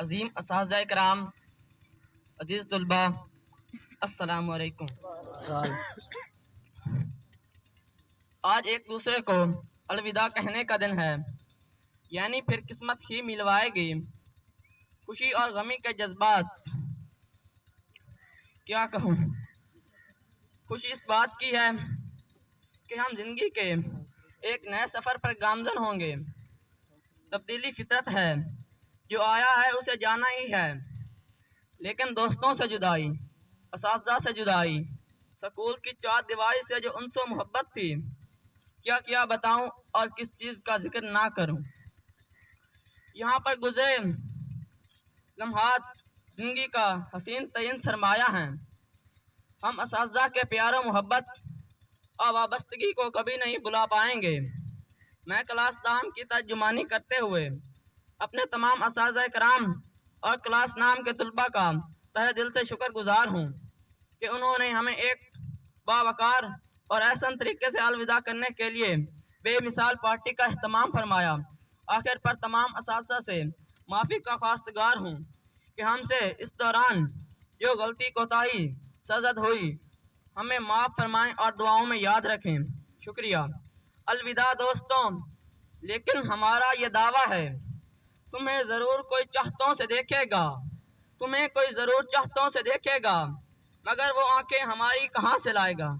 عظیم اساتذہ کرام، عزیز طلبہ، السلام علیکم۔ آج ایک دوسرے کو الوداع کہنے کا دن ہے یعنی پھر قسمت ہی ملوائے گی۔ خوشی اور غمی کے جذبات۔ کیا کہوں؟ خوشی اس بات کی ہے کہ ہم زندگی کے ایک نئے سفر پر گامزن ہوں گے۔ تبدیلی فطرت ہے۔ جو آیا ہے اسے جانا ہی ہے۔ لیکن دوستوں سے جدائی، اساتذہ سے جدائی، سکول کی چار دیواری سے جو ان سے محبت تھی، کیا کیا بتاؤں اور کس چیز کا ذکر نہ کروں۔ یہاں پر گزرے لمحات زندگی کا حسین ترین سرمایہ ہیں۔ ہم اساتذہ کے پیار و محبت اور وابستگی کو کبھی نہیں بلا پائیں گے۔ میں کلاس نام کی ترجمانی کرتے ہوئے اپنے تمام اساتذہ کرام اور کلاس نام کے طلباء کا تہ دل سے شکر گزار ہوں کہ انہوں نے ہمیں ایک باوقار اور احسن طریقے سے الوداع کرنے کے لیے بے مثال پارٹی کا اہتمام فرمایا۔ آخر پر تمام اساتذہ سے معافی کا خواستگار ہوں کہ ہم سے اس دوران جو غلطی کوتاہی سرزد ہوئی، ہمیں معاف فرمائیں اور دعاؤں میں یاد رکھیں۔ شکریہ۔ الوداع دوستوں، لیکن ہمارا یہ دعویٰ ہے تمہیں ضرور کوئی چاہتوں سے دیکھے گا۔ تمہیں کوئی ضرور چاہتوں سے دیکھے گا، مگر وہ آنکھیں ہماری کہاں سے لائے گا؟